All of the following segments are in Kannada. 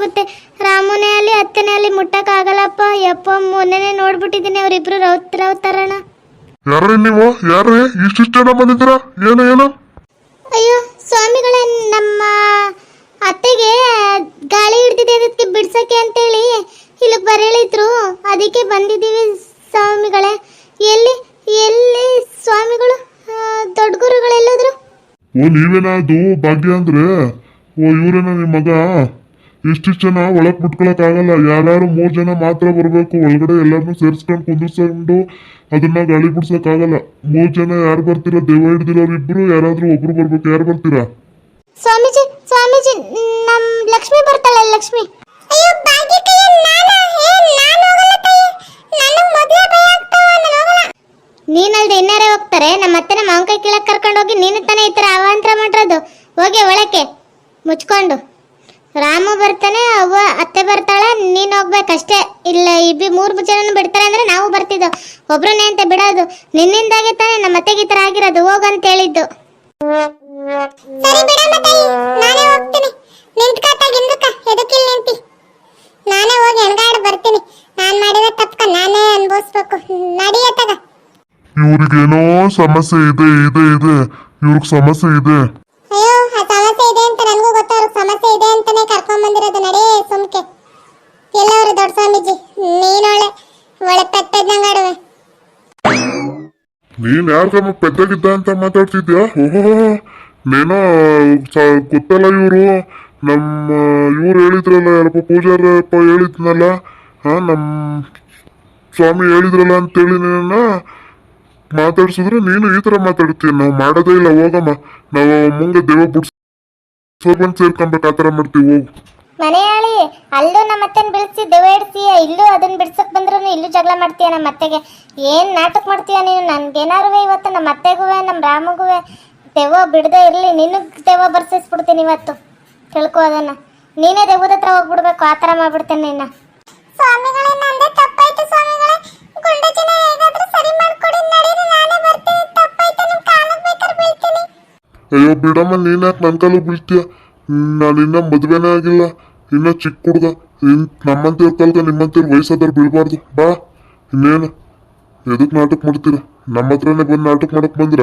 ಆಗುತ್ತೆ. ರಾಮನೇ ಅಲ್ಲಿ ಅತ್ತನೇ ಅಲ್ಲಿ ಮುಟ್ಟಕ್ಕಾಗಲ್ಲಪ್ಪ. ಯಪ್ಪ ಮೊನ್ನೆನೆ ನೋಡ್ಬಿಟ್ಟಿದ್ದೀನಿ ಅವರಿಬ್ರು ರೌತ್ ರೌತರಣ ಯಾರ್ರಿ ನೀವು? ಯಾರ್ರಿ? ಇಷ್ಟಿಷ್ಟ ಜನ ಏನು ಏನು? ಅಯ್ಯೋ ಸ್ವಾಮಿಗಳೇ ನಮ್ಮ ಅತ್ತೆಗೆ ಗಾಳಿ ಹಿಡ್ದಿದೆ ಅದಕ್ಕೆ ಬಿಡ್ಸಕ್ಕೆ ಅಂತೇಳಿ ಇಲ್ಲಿ ಬರೇಳಿದ್ರು ಅದಕ್ಕೆ ಬಂದಿದ್ದೀವಿ ಸ್ವಾಮಿಗಳೇ. ಎಲ್ಲಿ ಎಲ್ಲಿ ಸ್ವಾಮಿಗಳು ದೊಡ್ಡ ಗುರುಗಳೆಲ್ಲಾದ್ರು? ಓ ನೀವೇನಾ ಭಾಗ್ಯ ಅಂದ್ರೆ? ಓ ಇವರೇನಾ ನಿಮ್ಮ ಮಗ? ಇಷ್ಟಿಷ್ಟು ಜನ ಒಳಗ್ ಮುಟ್ಕೊಳಕ್ ಆಗಲ್ಲ ಯಾರು ಮೂರ್ ಜನ ಮಾತ್ರ ಬರ್ಬೇಕು. ಒಳಗಡೆ ಎಲ್ಲಾರನ್ನೂ ಸೇರ್ಸ್ಕೊಂಡ್ ಕುಂದಿರ್ಸ್ಕೊಂಡು ಅದನ್ನ ಗಾಳಿ ಬಿಡ್ಸಕ್ ಆಗಲ್ಲ ಮೂರ್ ಜನ ಯಾರು ಬರ್ತೀರಾ? ದೇವ ಹಿಡ್ದಿರೋರು ಇಬ್ರು, ಯಾರಾದ್ರೂ ಒಬ್ರು ಬರ್ಬೇಕು. ಯಾರು ಬರ್ತೀರಾ? ಸ್ವಾಮೀಜಿ ಸ್ವಾಮೀಜಿ, ನಮ್ ಲಕ್ಷ್ಮಿ ಬರ್ತಾಳೆ ಲಕ್ಷ್ಮಿ. ಅಯ್ಯೋ ಭಾಗ್ಯಕ್ಕಯ್ಯ ನಾನು? ನೀನಲ್ದೆ ಇನ್ನಾರೇ ಹೋಗ್ತಾರೆ? ನಮ್ಮ ಅತ್ತೆನ ಮಾವಿನಕಾಯಿ ಕರ್ಕೊಂಡು ಹೋಗಿ ನೀನು ತಾನೇ ಈ ಥರ ಅವಾಂತರ ಮಾಡಿರೋದು. ಹೋಗಿ ಒಳಕ್ಕೆ ಮುಚ್ಕೊಂಡು. ರಾಮು ಬರ್ತಾನೆ ಅವ್ವ ಅತ್ತೆ ಬರ್ತಾಳೆ ನೀನು ಹೋಗ್ಬೇಕಷ್ಟೇ ಇಲ್ಲ ಇಬ್ಬಿ ಮೂರು ಜನ ಬಿಡ್ತಾರೆ ಅಂದ್ರೆ ನಾವು ಬರ್ತಿದ್ದೋ. ಒಬ್ರನ್ನೇ ಅಂತ ಬಿಡೋದು. ನಿನ್ನಿಂದಾಗಿ ತಾನೆ ನಮ್ಮ ಅತ್ತೆಗೆ ಈ ತರ ಆಗಿರೋದು. ಹೋಗಂತ ಹೇಳಿದ್ದು. ಸರಿ ಬಿಡಮ್ಮ ತಾಯಿ ನಾನೇ ಹೋಗ್ತೀನಿ. ನಿಂತ್ಕತ್ತಾಗ ಹಿಂದಕ್ಕ ಎದಕ್ಕಿಲ್ ನಿಂತಿ? ನಾನೇ ಹೋಗಿ ಹೆಣ್ಗಾಡ್ ಬರ್ತೀನಿ. ನಾನು ಮಾಡಿದ ತಪ್ಪ ನಾನೇ ಅನ್ಭವಿಸ್ಬೇಕು. ನಡಿಯತ್ತಾಗ ಇವ್ರಿಗೇನೋ ಸಮಸ್ಯೆ ಇದೆ ಇದೆ ಇದೆ. ಇವ್ರಿಗೆ ಸಮಸ್ಯೆ ಇದೆ. ಅಯ್ಯೋ ಆ ಸಮಸ್ಯೆ ಇದೆ ಅಂತ ನನಗೂ ಸಮಸ್ಯೆ ಇದೆ ಅಂತಾನೆ ಕರ್ಕೊಂಡ್ ಬಂದಿರೋದು. ನಡಿ, ಸುಮ್ಕೆ. ಎಲ್ಲವರು ದೊಡ್ಡ ಸ್ವಾಮೀಜಿ. ನೀನೊಳೆ ಒಳ್ಳೆ ಪೆಟ್ಟದಂಗಾಡುವೆ ನೀನ್ ಯಾರ್ಗಮ್ಮ ಪೆದ್ದಾಗಿದ್ದ ಅಂತ ಮಾತಾಡ್ತಿದ್ಯಾ? ಓಹೋ ನೀನೋ ಗೊತ್ತಲ್ಲ ಇವರು. ನಮ್ಮ, ಇವ್ರು ಹೇಳಿದ್ರಲ್ಲ, ಯಾರಪ್ಪ ಪೂಜಾರಪ್ಪ ಹೇಳಿದ್ನಲ್ಲ, ಹಾ ನಮ್ಮ ಸ್ವಾಮಿ ಹೇಳಿದ್ರಲ್ಲ ಅಂತೇಳಿ ನಿನ್ನ ಮಾತಾಡ್ಸಿದ್ರೆ ನೀನು ಈ ತರ ಮಾತಾಡ್ತೀಯ. ನಾವು ಮಾಡೋದೇ ಇಲ್ಲ, ಹೋಗಮ್ಮ. ನಾವು ಮುಂದೆ ದೇವ ಬಿಡ್ಸ್ ಬಂದು ಸೇರ್ಕೊಂಬೇಕು ಆ ಥರ ಮಾಡ್ತೀವಿ ಹೋಗು ಮನೆಯಾಳಿ ಅಲ್ಲೂ ನಮ್ಮ ಅತ್ತೆನ್ ಬಿಡಿಸಿ ಇಡ್ತೀಯ ಇಲ್ಲೂ ಅದನ್ನ ಬಿಡ್ಸಕ್ ಬಂದ್ರು ಇಲ್ಲೂ ಜಗಳ ಮಾಡ್ತೀಯ ನಮ್ಮ ಅತ್ತೆಗೆ. ಏನ್ ನಾಟಕ ಮಾಡ್ತೀಯ ನೀನು? ನನ್ಗೇನಾರು ಇವತ್ತು? ನಮ್ಮ ಅತ್ತೆಗುವೆ ನಮ್ಮ ರಾಮಗುವೆ. ದೆವ್ವ ಬಿಡದೆ ಇರ್ಲಿ ನಿನ್ನ ದೆವ್ವ ಬರ್ಸಿಸ್ಬಿಡ್ತೀನಿ ಇವತ್ತು. ತಿಳ್ಕೊ ಅದನ್ನ. ನೀನೇ ದೆವ್ವದ ಹತ್ರ ಹೋಗ್ಬಿಡ್ಬೇಕು ಆ ಥರ ಮಾಡ್ಬಿಡ್ತೇನೆ ನಿನ್ನ. ಸ್ವಾಮಿಗಳೇ ಅಯ್ಯೋ, ಬಿಡಮ್ಮ, ನೀನ್ ಯಾಕೆ ನನ್ನ ಕಾಲು ಬೀಳ್ತೀಯ? ನಾನು ಇನ್ನ ಮದುವೆನೇ ಆಗಿಲ್ಲ. ಇನ್ನ ಚಿಕ್ಕ ಹುಡ್ಗ. ಇನ್ ನಮ್ಮಂತವ್ರ ಕಾಲ್ಗ ನಿಮ್ಮಂತವ್ರ ವಯಸ್ಸಾದವ್ರು ಬೀಳ್ಬಾರ್ದು. ಬಾ. ಇನ್ನೇನು? ಎದಕ್ ನಾಟಕ ಮಾಡ್ತೀರ? ನಮ್ಮ ಹತ್ರನೇ ಬಂದು ನಾಟಕ ಮಾಡಕ್ ಬಂದ್ರ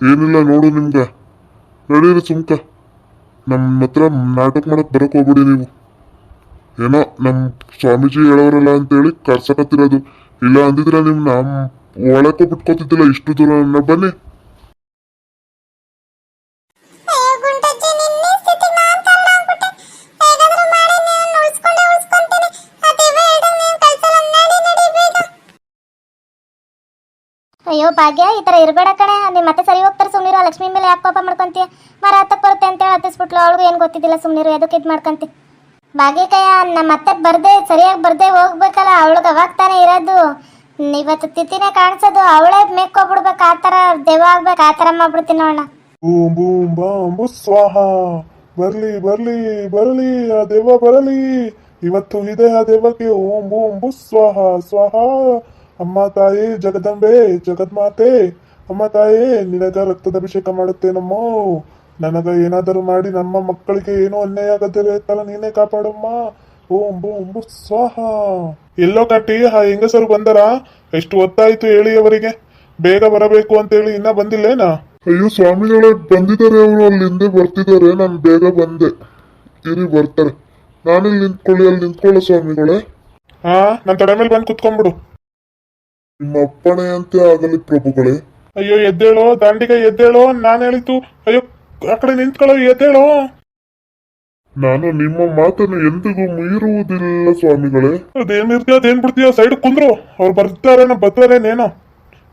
ಏನಿಲ್ಲ ನೋಡು ನಿಮ್ಗೆ. ನಡೀರಿ ಸುಮ್ಕ. ನಮ್ಮ ಹತ್ರ ನಾಟಕ ಮಾಡಕ್ ಬರಕ್ ಹೋಗ್ಬಿಡಿ ನೀವು. ಏನೋ ನಮ್ಮ ಸ್ವಾಮೀಜಿ ಹೇಳೋರಲ್ಲ ಅಂತೇಳಿ ಕರ್ಸಕತ್ತಿರೋದು. ಇಲ್ಲ ಅಂದಿದ್ರೆ ನಿಮ್ಮ ಒಳಕ್ಕೂ ಬಿಟ್ಕೋತಿದ್ದಿಲ್ಲ ಇಷ್ಟು ದೂರ ಬನ್ನಿ. ಭಾಗ್ಯ, ಈ ತರ ಇರಬೇಡ ಕಣೆ. ನೀವು ಮತ್ತೆ ಸರಿ ಹೋಗ್ತಾರೆ ಸುಮ್ನಿರು ಲಕ್ಷ್ಮಿ ಮೇಲೆ ಯಾಕೆ ಕೋಪ ಮಾಡ್ಕೊಂತೀಯ? ಮರ ಹತ್ತಕ್ಕೆ ಬರುತ್ತೆ ಅಂತೇಳಿ ಹತ್ತಿಸ್ಬಿಟ್ಲು. ಅವಳಿಗೂ ಏನು ಗೊತ್ತಿದ್ದಿಲ್ಲ ಸುಮ್ನಿರು ಎದಕ್ಕೆ ಇದು ಮಾಡ್ಕೊಂತಿ? ಭಾಗ್ಯಕಯ್ಯ ನಮ್ಮ ಮತ್ತೆ ಬರದೆ, ಸರಿಯಾಗಿ ಬರದೆ ಹೋಗ್ಬೇಕಲ್ಲ, ಅವಳಿಗೆ ಅವಾಗ ತಾನೇ ಇರೋದು. ಇವತ್ತು ತಿಥಿನೇ ಕಾಣಿಸೋದು. ಅವಳೇ ಮೇಕೋಗ್ಬಿಡ್ಬೇಕು ಆ ಥರ ದೆವ್ವ ಆಗ್ಬೇಕು, ಆ ಥರ ಮಾಡ್ಬಿಡ್ತೀನಿ ನೋಡೋಣ ಬೂಮ್ ಬೂಮ್ ಬಾಂಬ್ ಸ್ವಾಹ. ಬರ್ಲಿ ಬರ್ಲಿ, ಬರಲಿ, ಆ ದೆವ್ವ ಬರಲಿ. ಇವತ್ತು ಇದೆ ಆ ದೆವ್ವಕ್ಕೆ ಓಂ ಬೂಮ್ ಬು, ಸ್ವಾಹ ಸ್ವಾಹ. ಅಮ್ಮ ತಾಯಿ ಜಗದಂಬೆ ಜಗದ್ಮಾತೆ ಅಮ್ಮ ತಾಯಿ ನಿನಗ ರಕ್ತದ ಅಭಿಷೇಕ ಮಾಡುತ್ತೇನಮ್ಮೋ. ನನಗ ಏನಾದರೂ ಮಾಡಿ ನಮ್ಮ ಮಕ್ಕಳಿಗೆ ಏನೋ ಅನ್ಯಾಯ ಆಗದಿರ ತಲ ನೀನೇ ಕಾಪಾಡಮ್ಮ. ಓಂ ಬೂಂ ಬು ಸ್ವಾಹ. ಎಲ್ಲೋ ಕಟ್ಟಿ ಆ ಹೆಂಗಸರು ಬಂದರ? ಎಷ್ಟು ಹೊತ್ತಾಯ್ತು ಹೇಳಿ ಅವರಿಗೆ? ಬೇಗ ಬರಬೇಕು ಅಂತೇಳಿ ಇನ್ನ ಬಂದಿಲ್ಲೇನ? ಅಯ್ಯೋ ಸ್ವಾಮಿಗಳೇ ಬಂದಿದ್ದಾರೆ ಅವರು ಅಲ್ಲಿ ಹಿಂದೆ ಬರ್ತಿದ್ದಾರೆ. ನಾನು ಬೇಗ ಬಂದೆ. ಇರಿ ಬರ್ತಾರೆ. ನಾನಿಲ್ಲಿ ನಿಂತ್ಕೊಳ್ಳಿ ಅಲ್ಲಿ ನಿಂತ್ಕೊಳ್ಳೋ ಸ್ವಾಮಿಗಳೇ. ಹಾ ನನ್ನ ತಡೆ ಮೇಲೆ ಬಂದು ಕುತ್ಕೊಂಡ್ಬಿಡು. ನಿಮ್ಮ ಅಪ್ಪಣೆ ಅಂತ ಆಗಲಿ ಪ್ರಭುಗಳೇ. ಅಯ್ಯೋ ಎದ್ದೇಳೋ ದಾಂಡಿಗ ಎದ್ದೇಳೋ ನಾನು ಹೇಳಿತು ಅಯ್ಯೋ ಆ ಕಡೆ ನಿಂತ್ಕೊಳ್ಳೋ ಎದ್ದೇಳೋ. ನಾನು ನಿಮ್ಮ ಮಾತನ್ನು ಎಂದಿಗೂ ಮೀರುವುದಿಲ್ಲ ಸ್ವಾಮಿಗಳೇ. ಅದೇನ್ ಇರ್ತೀಯ ಅದೇನ್ ಬಿಡ್ತೀಯ ಸೈಡ್ ಕುಂದ್ರು. ಅವ್ರು ಬರ್ತಾರೇನೋ ಬರ್ತಾರೇನೇನೋ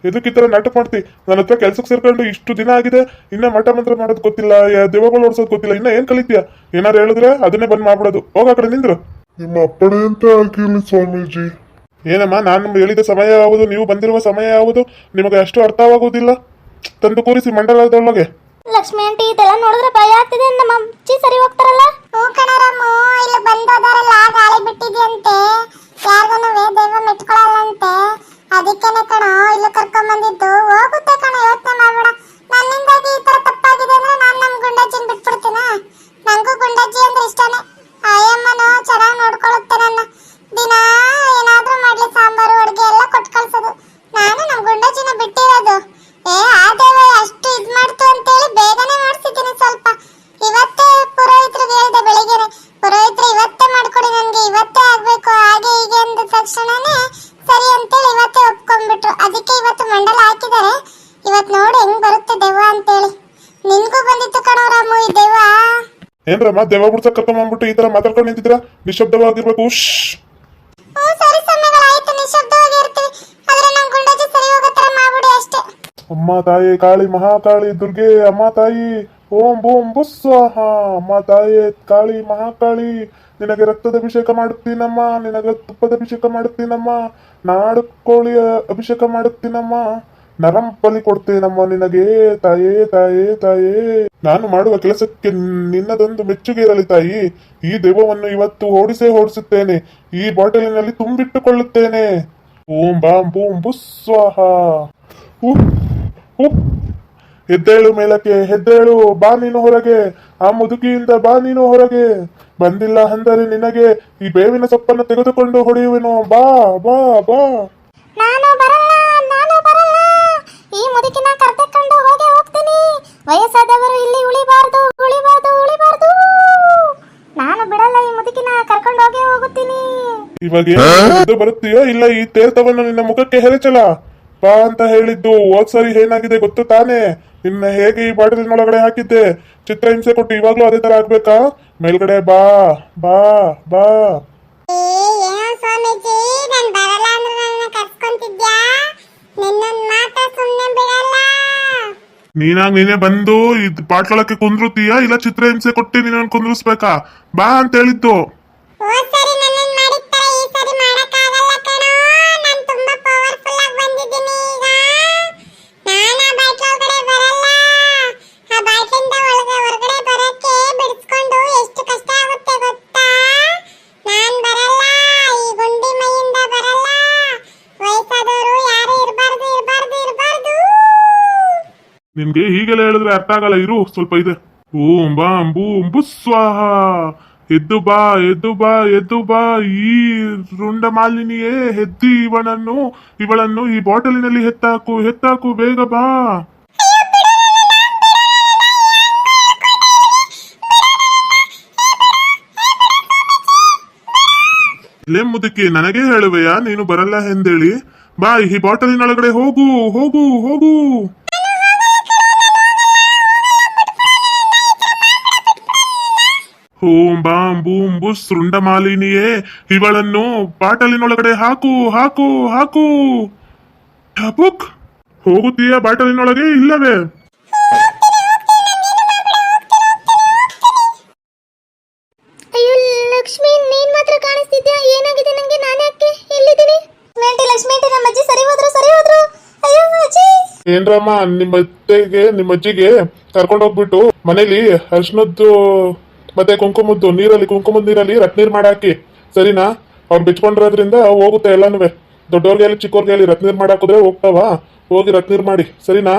ಇದಕ್ಕೆ ಈ ಥರ ನಾಟಕ ಮಾಡ್ತಿ? ನನ್ನ ಹತ್ರ ಕೆಲ್ಸಕ್ಕೆ ಸೇರ್ಕೊಂಡು ಇಷ್ಟು ದಿನ ಆಗಿದೆ ಇನ್ನ ಮಠ ಮಂತ್ರ ಮಾಡೋದು ಗೊತ್ತಿಲ್ಲ ದೇವಗಳು ಓಡಿಸೋದು ಗೊತ್ತಿಲ್ಲ ಇನ್ನ ಏನ್ ಕಲಿತೀಯ? ಏನಾರು ಹೇಳಿದ್ರೆ ಅದನ್ನೇ ಬಂದ್ ಮಾಡ್ಬಿಡೋದು. ಹೋಗ ಆ ಕಡೆ ನಿಂದ್ರು. ನಿಮ್ಮ ಅಪ್ಪಣೆ ಅಂತ ಆಗಿರ್ಲಿ ಸ್ವಾಮೀಜಿ. ಏನಮ್ಮ ನಾನು ಹೇಳಿದ ಸಮಯ ಯಾವುದು? ನೀವು ಬಂದಿರುವ ಸಮಯ ಯಾವುದು? ನಿಮಗೆ ಅಷ್ಟು ಅರ್ಥವಾಗುವುದಿಲ್ಲ? ತಂದು ಕೂರಿಸಿ ಮಂಡಲದೊಳಗೆ. ಲಕ್ಷ್ಮಿ ಆಂಟಿ ಇದೆಲ್ಲ ನೋಡಿದ್ರೆ ಭಯ ಆಗ್ತಿದೆ ನಮ್ಮ ಅಜ್ಜಿ ಸರಿ ಹೋಗ್ತಾರಲ್ಲ? ಹ್ಞೂ ಕಣರಮ್ಮ ಇಲ್ಲಿ ಬಂದೋದರೆಲ್ಲ ಗಾಳಿ ಬಿಟ್ಟಿದ್ಯಂತೆ. ಯಾರಿಗೂ ದೈವ ಮೆಟ್ಕೊಳ್ಳಲ್ಲಂತೆ ಅದಕ್ಕೇನೆ ಕಣೋ ಇಲ್ಲಿ ಕರ್ಕೊಂಡ್ ಬಂದಿದ್ದು ಹೋಗುತ್ತೆ ಕಣ ಯೋಚನೆ ಮಾಡ್ಬೇಡ. ನನ್ನಿಂದಾಗಿ ಈ ತರ ತಪ್ಪಾಗಿದೆ ಅಂದ್ರೆ ನಾನು ನಮ್ಮ ಗುಂಡಜ್ಜಿನ ಬಿಟ್ಬಿಡ್ತೀನ? ನಂಗೂ ಗುಂಡಜ್ಜಿ ಅಂದ್ರೆ ಇಷ್ಟನೇ. ಆಯಮ್ಮನ ಚೆನ್ನಾಗಿ ನೋಡ್ಕೊಳ್ಳುತ್ತೆ ಏನ್ರಮ್ಮ ದೆವ್ವ ಬಿಡ್ಸಕ್ ಕರ್ಕೊಂಬಂದ್ಬಿಟ್ಟು ಈ ತರ ಮಾತಾಡ್ಕೊಂಡು ನಿಂತಿದ್ರ ನಿಶಬ್ದವಾಗಿರ್ಬೇಕು ಅಮ್ಮ ತಾಯಿ ಕಾಳಿ ಮಹಾಕಾಳಿ ದುರ್ಗೆ ಅಮ್ಮ ತಾಯಿ ಓಂ ಬೂಂ ಬುಸ್ವಾಹ ಅಮ್ಮ ತಾಯಿ ಕಾಳಿ ಮಹಾಕಾಳಿ ನಿನಗೆ ರಕ್ತದ ಅಭಿಷೇಕ ಮಾಡುತ್ತೀನಮ್ಮ ನಿನಗೆ ತುಪ್ಪದ ಅಭಿಷೇಕ ಮಾಡುತ್ತೀನಮ್ಮ ನಾಡು ಕೋಳಿಯ ಅಭಿಷೇಕ ಮಾಡುತ್ತೀನಮ್ಮ ನರಂ ಬಲಿ ಕೊಡ್ತೇನಮ್ಮ ನಿನಗೆ, ತಾಯೇ ತಾಯೇ ತಾಯೇ. ನಾನು ಮಾಡುವ ಕೆಲಸಕ್ಕೆ ನಿನ್ನದೊಂದು ಮೆಚ್ಚುಗೆ ಇರಲಿ, ತಾಯಿ. ಈ ದೆವ್ವವನ್ನು ಇವತ್ತು ಓಡಿಸೇ ಓಡಿಸುತ್ತೇನೆ. ಈ ಬಾಟಲಿನಲ್ಲಿ ತುಂಬಿಟ್ಟುಕೊಳ್ಳುತ್ತೇನೆ. ಓಂ ಬಾಂ ಬೂಂ ಬು ಸ್ವಾಹ. ಹೆದ್ದೇಳು ಮೇಲಕ್ಕೆ ಹೆದ್ದೇಳು ಬಾ ನೀನು ಹೊರಗೆ. ಆ ಮುದುಕಿಯಿಂದ ಬಾ ನೀನು ಹೊರಗೆ. ಬಂದಿಲ್ಲ ಅಂದರೆ ನಿನಗೆ ಈ ಬೇವಿನ ಸೊಪ್ಪನ್ನು ತೆಗೆದುಕೊಂಡು ಹೊಡೆಯುವೆನು. ಬಾ ಬಾ ಬಾ ನಾನು ಬರಲ್ಲ ನಾನು ಬರಲ್ಲ ಈ ಮುದುಕಿನ ಕರೆದುಕೊಂಡು ಹೋಗೇ ಹೋಗ್ತೀನಿ. ವಯಸ್ಸಾದವರು ಇಲ್ಲಿ ಉಳಿಬಾರ್ದು ಉಳಿಬಾರ್ದು ಉಳಿಬಾರ್ದು. ನಾನು ಬಿಡಲ್ಲ ಈ ಮುದುಕಿನ ಕರ್ಕೊಂಡು ಹೋಗೇ ಹೋಗುತ್ತೀನಿ. ಇವಾಗ ಏನು ಬರುತ್ತೀಯೋ? ಇಲ್ಲ ಈ ತೀರ್ಥವನ್ನು ನಿನ್ನ ಮುಖಕ್ಕೆ ಹೆರಚಲ. ಬಾ ಅಂತ ಹೇಳಿದ್ದು ಹೋದ್ ಸರಿ ಏನಾಗಿದೆ ಗೊತ್ತು ತಾನೇ? ನಿನ್ನ ಹೇಗೆ ಈ ಬಾಟಲಿನೊಳಗಡೆ ಹಾಕಿದ್ದೆ? ಚಿತ್ರಹಿಂಸೆ ಕೊಟ್ಟು ಇವಾಗ್ಲೂ ಅದೇ ತರ ಆಗ್ಬೇಕಾ? ಮೇಲ್ಗಡೆ ಬಾ ಬಾ ಬಾ. ಏನೋ ಸ್ವಾಮೀಜಿ ನಾನು ಬರಲ್ಲ ಅಂದ್ರೆ ನನ್ನ ಕರ್ಸ್ಕೊಂತಿದ್ಯಾ? ನಿನ್ನೊಂದು ಮಾತ ಸುಮ್ನೆ ಬಿಡಲ್ಲ. ನೀನಾಗ್ ನೀನೇ ಬಂದು ಇದ್ ಬಾಟ್ಲೊಳಕ್ಕೆ ಕುಂದ್ರುತ್ತೀಯಾ ಇಲ್ಲ ಚಿತ್ರಹಿಂಸೆ ಕೊಟ್ಟು ನೀನನ್ನು ಕುಂದ್ರಿಸ್ಬೇಕಾ? ಬಾ ಅಂತ ಹೇಳಿದ್ದು. ಸರಿ ನಿನ್ಗೆ ಹೀಗೆಲ್ಲ ಹೇಳಿದ್ರೆ ಅರ್ಥ ಆಗಲ್ಲ, ಇರು, ಸ್ವಲ್ಪ ಇದೆ. ಓಂ ಬಾಂ ಬೂಂ ಬುಸ್ವಾಹ ಎದ್ದು ಬಾ ಎದ್ದು ಬಾ ಎದ್ದು ಬಾ, ಈ ರುಂಡ ಮಾಲಿನಿಯೇ ಹೆದ್ದು ಇವಳನ್ನು ಇವಳನ್ನು ಈ ಬಾಟಲಿನಲ್ಲಿ ಹೆತ್ತಾಕು ಹೆತ್ತಾಕು, ಬೇಗ ಬಾ. ಲೇ ಮುದುಕಿ, ನನಗೆ ಹೇಳುವೆಯಾ, ನೀನು ಬರಲ್ಲ ಎಂದೇಳಿ? ಬಾ, ಈ ಬಾಟಲಿನೊಳಗಡೆ ಹೋಗು ಹೋಗು ಹೋಗು. ಓಂ ಬಾಂ ಬೂಂ ಬುಸ್ ರುಂಡಮಾಲಿನಿಯೇ ಇವಳನ್ನು ಬಾಟಲಿನೊಳಗಡೆ ಹಾಕು ಹಾಕು ಹಾಕು. ಟಪುಕ್ ಹೋಗುತ್ತೀಯಾ ಬಾಟಲಿನೊಳಗೆ ಇಲ್ಲವೇ? ಅಯ್ಯೋ ಲಕ್ಷ್ಮಿ ನೀನ್ ಮಾತ್ರ ಕಾಣಿಸ್ತಿದ್ಯಾ? ಏನಾಗಿದೆ ನಂಗೆ? ನಾನು ಯಾಕೆ ಎಲ್ಲಿದ್ದೀನಿ ಮೇಂಟಿ ಲಕ್ಷ್ಮಿ ಆಂಟಿ ನಮ್ಮ ಅಜ್ಜಿ ಸರಿ ಹೋದ್ರು ಸರಿ ಹೋದ್ರು. ಅಯ್ಯೋ ಅಜ್ಜಿ. ಏನ್ರಮ್ಮ ನಿಮ್ಮ ಅತ್ತೆಗೆ ನಿಮ್ಮ ಅಜ್ಜಿಗೆ ಕರ್ಕೊಂಡು ಹೋಗ್ಬಿಟ್ಟು ಮನೇಲಿ ಅರ್ಶನದ್ದು ಮತ್ತೆ ಕುಂಕುಮದ್ದು ನೀರಲ್ಲಿ, ಕುಂಕುಮದ ನೀರಲ್ಲಿ ರತ್ನೀರ್ ಮಾಡಾಕಿ. ಸರಿನಾ? ಅವ್ರು ಬಿಚ್ಕೊಂಡಿರೋದ್ರಿಂದ ಹೋಗುತ್ತೆ ಎಲ್ಲಾನು ದೊಡ್ಡವ್ರಿಗೆ ಚಿಕ್ಕವ್ರಿಗೆ ರತ್ನೀರ್ ಮಾಡಾಕಿದ್ರೆ ಹೋಗ್ತಾವ. ಹೋಗಿ ರತ್ನೀರ್ ಮಾಡಿ. ಸರಿನಾ?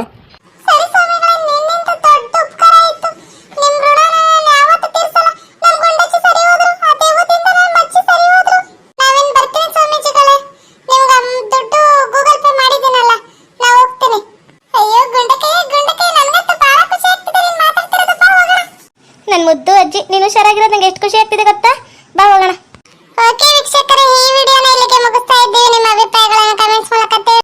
ಹುಷಾರಾಗಿರೋದು ನಂಗೆ ಎಷ್ಟು ಖುಷಿ